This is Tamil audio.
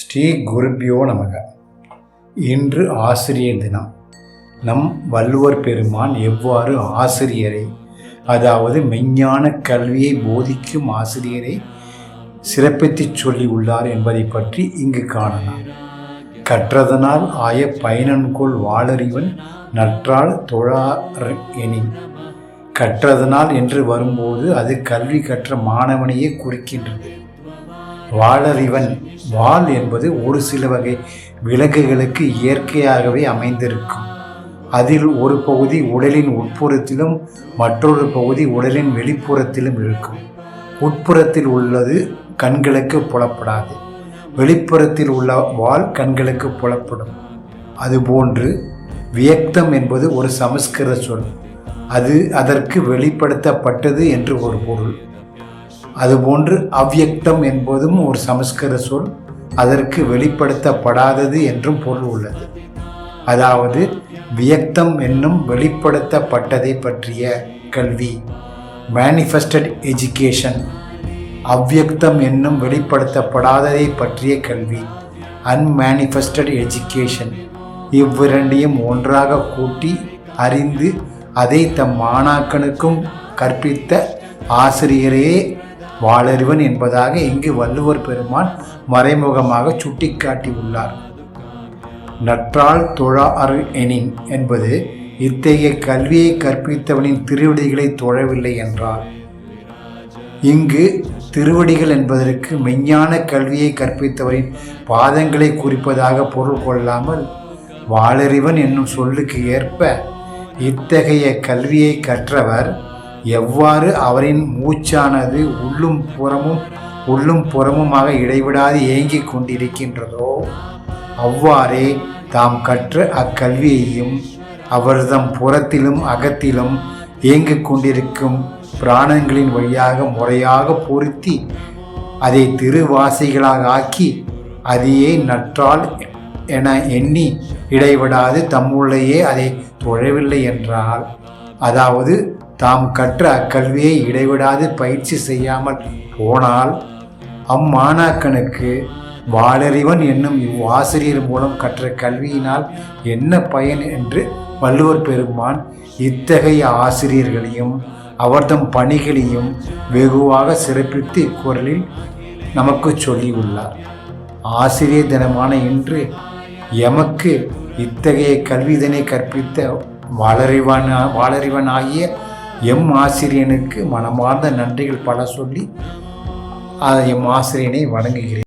ஸ்ரீ குருபியோ நமக. இன்று ஆசிரியர் தினம். நம் வள்ளுவர் பெருமான் எவ்வாறு ஆசிரியரை அதாவது மெஞ்ஞான கல்வியை போதிக்கும் ஆசிரியரை சிறப்பித்துச் சொல்லி உள்ளார் என்பதை பற்றி இங்கு காணலாம். கற்றதனால் ஆய பயனன்கொள் வாளறிவன் நற்றால் தொழார் எனின். கற்றதனால் என்று வரும்போது அது கல்வி கற்ற மாணவனையே குறிக்கின்றது. வாழறிவன் வாள் என்பது ஒரு சில வகை விலங்குகளுக்கு இயற்கையாகவே அமைந்திருக்கும். அதில் ஒரு பகுதி உடலின் உட்புறத்திலும் மற்றொரு பகுதி உடலின் வெளிப்புறத்திலும் இருக்கும். உட்புறத்தில் உள்ளது கண்களுக்கு புலப்படாது. வெளிப்புறத்தில் உள்ள வால் கண்களுக்கு புலப்படும். அதுபோன்று வியக்தம் என்பது ஒரு சமஸ்கிருத சொல். அது அதற்கு வெளிப்படுத்தப்பட்டது என்று ஒரு பொருள். அதுபோன்று அவ்வியக்தம் என்பதும் ஒரு சமஸ்கிருத சொல் அதற்கு வெளிப்படுத்தப்படாதது என்றும் பொருள் உள்ளது. அதாவது வியக்தம் என்னும் வெளிப்படுத்தப்பட்டதை பற்றிய கல்வி மேனிஃபெஸ்டட் எஜுகேஷன் அவ்வியக்தம் என்னும் வெளிப்படுத்தப்படாததை பற்றிய கல்வி அன்மேனிஃபெஸ்டட் எஜுகேஷன் இவ்விரண்டையும் ஒன்றாக கூட்டி அறிந்து அதை தம் மாணாக்கனுக்கும் கற்பித்த ஆசிரியரே வாளறிவன் என்பதாக இங்கு வள்ளுவர் பெருமான் மறைமுகமாக சுட்டிக்காட்டியுள்ளார். நற்றால் தொழா அரு எனின் என்பது இத்தகைய கல்வியை கற்பித்தவனின் திருவடிகளை தொழவில்லை என்றார். இங்கு திருவடிகள் என்பதற்கு மெஞ்ஞான கல்வியை கற்பித்தவரின் பாதங்களை குறிப்பதாக பொருள் கொள்ளாமல் வாளறிவன் என்னும் சொல்லுக்கு ஏற்ப இத்தகைய கல்வியை கற்றவர் எவ்வாறு அவரின் மூச்சானது உள்ளும் புறமும் உள்ளும் புறமுமாக இடைவிடாது ஏங்கிக் கொண்டிருக்கின்றதோ அவ்வாறே தாம் கற்ற அக்கல்வியையும் அவர்தம் புறத்திலும் அகத்திலும் இயங்கிக் கொண்டிருக்கும் பிராணங்களின் வழியாக முறையாக பொருத்தி அதை திருவாசைகளாக ஆக்கி அதையே நற்றால் என எண்ணி இடைவிடாது தம்முள்ளேயே அதை தொழவில்லை என்றால் அதாவது தாம் கற்ற அக்கல்வியை இடைவிடாது பயிற்சி செய்யாமல் போனால் அம்மாணாக்கனுக்கு வாளறிவன் என்னும் இவ்வாசிரியர் மூலம் கற்ற கல்வியினால் என்ன பயன் என்று வள்ளுவர் பெருமான் இத்தகைய ஆசிரியர்களையும் அவர்தம் பணிகளையும் வெகுவாக சிறப்பித்து இக்குரலில் நமக்கு சொல்லியுள்ளார். ஆசிரியர் தினமான இன்று எமக்கு இத்தகைய கல்விதனை கற்பித்த வாளறிவன் வாளறிவன் ஆகிய எம் ஆசிரியனுக்கு மனமார்ந்த நன்றிகள் பல சொல்லி எம் ஆசிரியனை வணங்குகிறேன்.